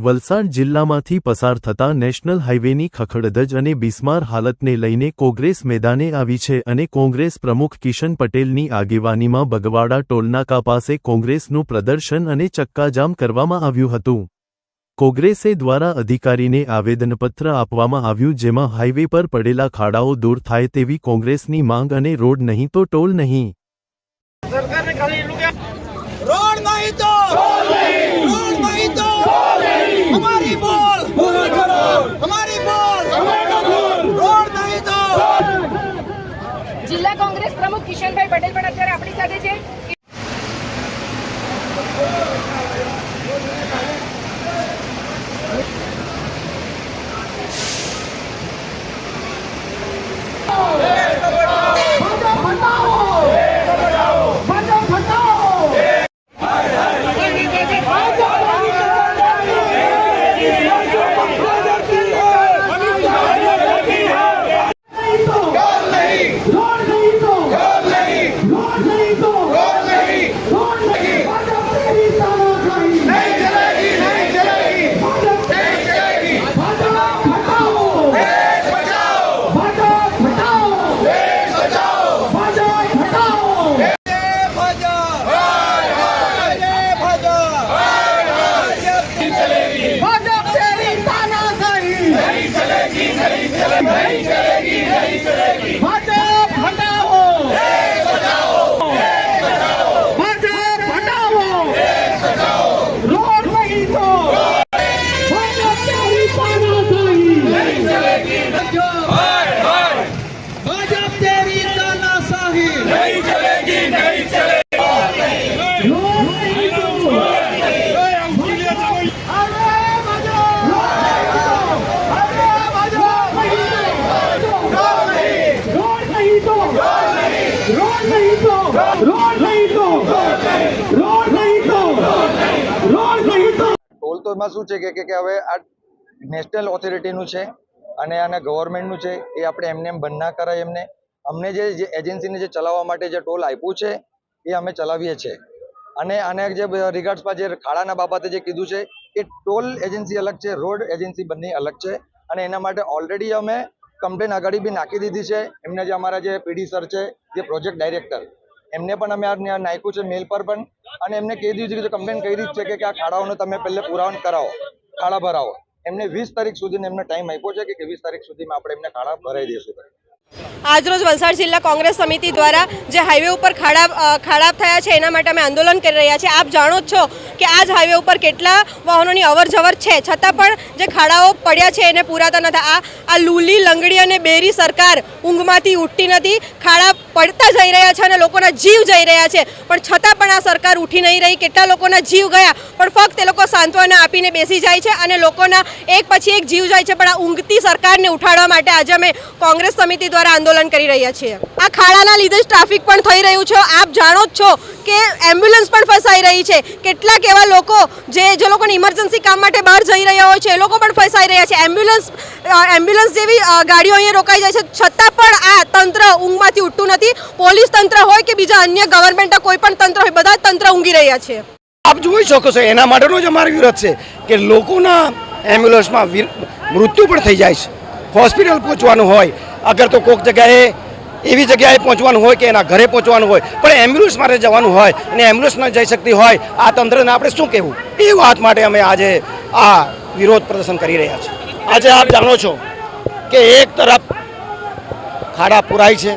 વલસાડ જિલ્લામાંથી પસાર થતા નેશનલ હાઇવેની ખખડધજ અને બિસ્માર હાલતને લઈને કોંગ્રેસ મેદાને આવી છે અને કોંગ્રેસ પ્રમુખ કિશન પટેલની આગેવાનીમાં બગવાડા ટોલનાકા પાસે કોંગ્રેસનું પ્રદર્શન અને ચક્કાજામ કરવામાં આવ્યું હતું. કોંગ્રેસે દ્વારા અધિકારીને આવેદનપત્ર આપવામાં આવ્યું જેમાં હાઇવે પર પડેલા ખાડાઓ દૂર થાય તેવી કોંગ્રેસની માંગ અને રોડ નહીં તો ટોલ નહીં સરકારને ખાલી એટલું કે રોડ નહીં તો રોડ નહીં તો અમારી બોલ અમારી બોલ રોડ નહીં તો જિલ્લા કોંગ્રેસ પ્રમુખ કિશનભાઈ પટેલ પણ અત્યારે આપણી સાથે છે રોડ નહીં તો રોડ નહીં રોડ નહીં તો રોડ નહીં રોડ નહીં ભાજપ તેરી તાનાશાહી નહીં ચલેગી નહીં ચલેગી ભાજપ નહીં ચલેગી ભાજપ હટાઓ દેશ બચાઓ ભાજપ હટાઓ દેશ બચાઓ ભાજપ હટાઓ જય ભાજપ હાય હાય જય ભાજપ હાય હાય નહીં ચલેગી ભાજપ તેરી તાનાશાહી નહીં ચલેગી નહીં ચલેગી નહીં ચલેગી નહીં ચલેગી ભાજપ હટાવો દેશ બચાઓ દેશ બચાઓ ભાજપ હટાવો દેશ બચાઓ રોડ નહીં તો ભાજપ તેરી તાનાશાહી નહીં ચલેગી હાય હાય ભાજપ તેરી તાનાશાહી નહીં ચલેગી નહીં ચલેગી રોડ નહીં તો અરે ભાજપ અરે ભાજપ રોડ નહીં તો ટોલ તો એમાં શું છે કે કે હવે આ નેશનલ ઓથોરિટીનું છે અને આને ગવર્મેન્ટનું છે, એ આપણે એમને એમ બંધ ના કરાય એમને. અમને જે એજન્સીને જે ચલાવવા માટે જે ટોલ આપ્યું છે, એ અમે ચલાવીએ છીએ. અને આને જે રિગાર્ડ્સમાં જે ખાડાના બાબતે જે કીધું છે, એ ટોલ એજન્સી અલગ છે, રોડ એજન્સી બંને અલગ છે. અને એના માટે ઓલરેડી અમે કમ્પ્લેન આગળ બી નાખી દીધી છે. એમને જે અમારા જે પીડી સર છે, જે પ્રોજેક્ટ ડાયરેક્ટર, એમને પણ અમે આ નાખ્યું છે મેલ પર પણ, અને એમને કહી દીધું છે કમ્પ્લેન કરી જ છે કે કે આ ખાડાઓનો તમે પહેલે પુરાવન કરાવો, ખાડા ભરાવો. એમને વીસ તારીખ સુધીને એમને ટાઈમ આપ્યો છે કે વીસ તારીખ સુધીમાં આપણે એમને ખાડા ભરાઈ દઈશું. આજરોજ વલસાડ જિલ્લા કોંગ્રેસ સમિતિ દ્વારા જે હાઈવે ઉપર ખાડા ખાડા થયા છે, એના માટે અમે આંદોલન કરી રહ્યા છીએ. આપ જાણો જ છો કે આ જ હાઈવે ઉપર કેટલા વાહનોની અવરજવર છે. છતાં પણ જે ખાડાઓ પડ્યા છે, એને પૂરાતા નથી. આ આ લૂલી, લંગડી અને બેરી સરકાર ઊંઘમાંથી ઉઠતી નથી. ખાડા પડતા જઈ રહ્યા છે અને લોકોના જીવ જઈ રહ્યા છે. પણ છતાં પણ આ સરકાર ઉઠી નહીં રહી. કેટલા લોકોના જીવ ગયા? પણ ફક્ત એ લોકો સાંત્વના આપીને બેસી જાય છે અને લોકોના એક પછી એક જીવ જાય છે. પણ આ ઊંઘતી સરકારને ઉઠાડવા માટે આજે અમે કોંગ્રેસ સમિતિ દ્વારા આંદોલન કરી રહ્યા છીએ. આ ખાડાના લીધે જ ટ્રાફિક પણ થઈ રહ્યું છે. આપ જાણો જ છો કે એમ્બ્યુલન્સ પણ ફસાઈ રહી છે. કેટલાક એવા લોકો જે જે લોકોને ઇમરજન્સી કામ માટે બહાર જઈ રહ્યા હોય છે, એ લોકો પણ ફસાઈ રહ્યા છે. એમ્બ્યુલન્સ એમ્બ્યુલન્સ જેવી ગાડીઓ અહીંયા રોકાઈ જાય છે. છતાં પણ આ તંત્ર ઊંઘમાંથી ઉઠતું નથી. પોલીસ તંત્ર હોય કે બીજા અન્ય ગવર્મેન્ટના કોઈ પણ તંત્ર હોય, બધા તંત્ર ઊંઘી રહ્યા છે. આપ જોઈ શકો છો, એના માટેનો જ અમારો વિરોધ છે કે લોકોના એમ્બ્યુલન્સમાં મૃત્યુ પણ થઈ જાય છે. હોસ્પિટલ પહોંચવાનું હોય, અગર તો કોઈક જગ્યાએ એવી જગ્યાએ પહોંચવાનું હોય કે એના ઘરે પહોંચવાનું હોય, પણ એમ્બ્યુલન્સ માટે જવાનું હોય અને એમ્બ્યુલન્સ ન જઈ શકતી હોય, આ તંત્રને આપણે શું કહેવું? એ વાત માટે અમે આજે આ વિરોધ પ્રદર્શન કરી રહ્યા છીએ. આજે આપ જાણો છો કે એક તરફ ખાડા પુરાય છે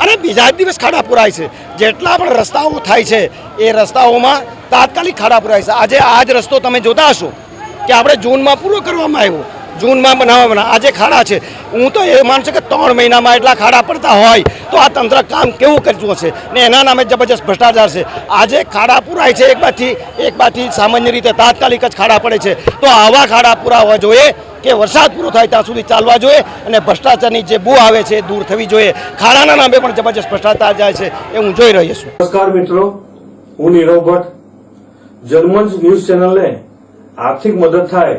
અને બીજા દિવસ ખાડા પુરાય છે. જેટલા પણ રસ્તાઓ થાય છે, એ રસ્તાઓમાં તાત્કાલિક ખાડા પુરાય છે. આજે આ જ રસ્તો તમે જોતા હશો કે આપણે જૂનમાં પૂરો કરવામાં આવ્યો. જૂનમાં બનાવવાના આજે ખાડા છે. હું તો એ માનું છું કે ત્રણ મહિનામાં એટલા ખાડા પડતા હોય તો આ તંત્ર કામ કેવું કરતું હશે? ને એના નામે જબરજસ્ત ભ્રષ્ટાચાર છે. આજે ખાડા પુરાય છે એક બાજથી એક બાજથી સામાન્ય રીતે તાત્કાલિક જ ખાડા પડે છે. તો આવા ખાડા પૂરા હોવા જોઈએ કે વરસાદ પૂરો થાય ત્યાં સુધી ચાલવા જોઈએ અને ભ્રષ્ટાચારની જે બુ આવે છે દૂર થવી જોઈએ. ખાડાના નામે પણ જબરજસ્ત ભ્રષ્ટાચાર જાય છે એ હું જોઈ રહ્યો છું. નમસ્કાર મિત્રો. હું નીરવ ભટ્ટ. જર્મન્સ ન્યૂઝ ચેનલને આર્થિક મદદ થાય